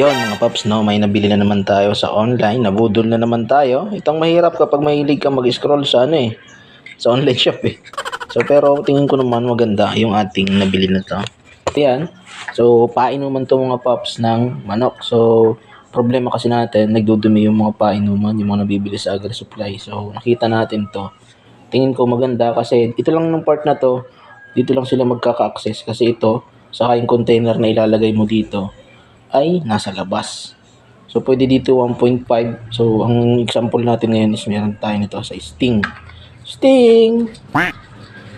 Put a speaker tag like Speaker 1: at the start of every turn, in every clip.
Speaker 1: Yon mga paps, no, may nabili na naman tayo sa online, nabudol na naman tayo. Itong mahirap kapag mahilig ka mag-scroll sa ano eh, sa online shop eh. So pero tingin ko naman maganda yung ating nabili na to. Yan. So painuman to mga paps ng manok. So problema kasi natin, nagdudumi yung mga painuman, yung mga nabibili sa agri supply. So nakita natin to. Tingin ko maganda kasi ito lang ng part na to, dito lang sila magkaka-access kasi ito, saka yung container na ilalagay mo dito ay nasa labas. So, pwede dito 1.5. So, ang example natin ngayon is meron tayo nito sa Sting. Sting!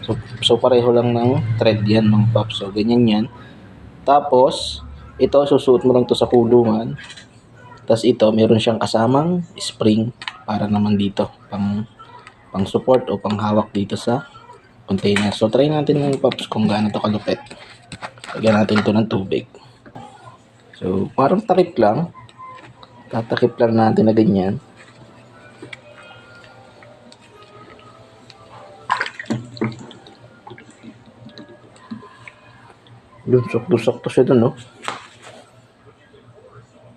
Speaker 1: So, so pareho lang ng thread yan mga paps. So, ganyan yan. Tapos, ito, susuot mo lang to sa kulungan. Tapos ito, meron siyang kasamang spring para naman dito. Pang, pang support o pang hawak dito sa container. So, try natin mga paps kung gaano to kalupit. Lagyan natin ito ng tubig. So, parang takip lang. Tatakip lang natin na ganyan. Lusok-lusok to siya dun, no?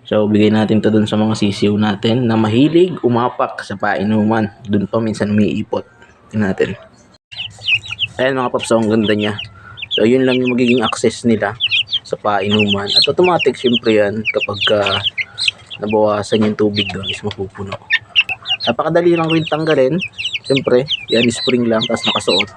Speaker 1: So, bigay natin to dun sa mga sisiw natin na mahilig umapak sa painuman. Dun pa minsan umiipot. Tingnan natin. Ayan mga paps, ang ganda niya. So, yun lang yung magiging access nila sa painuman. At automatic, syempre yan, kapag ka nabawasan yung tubig doon is mapupuno. Napakadali lang rin tanggalin. Siyempre, yan spring lang, tapos nakasuot.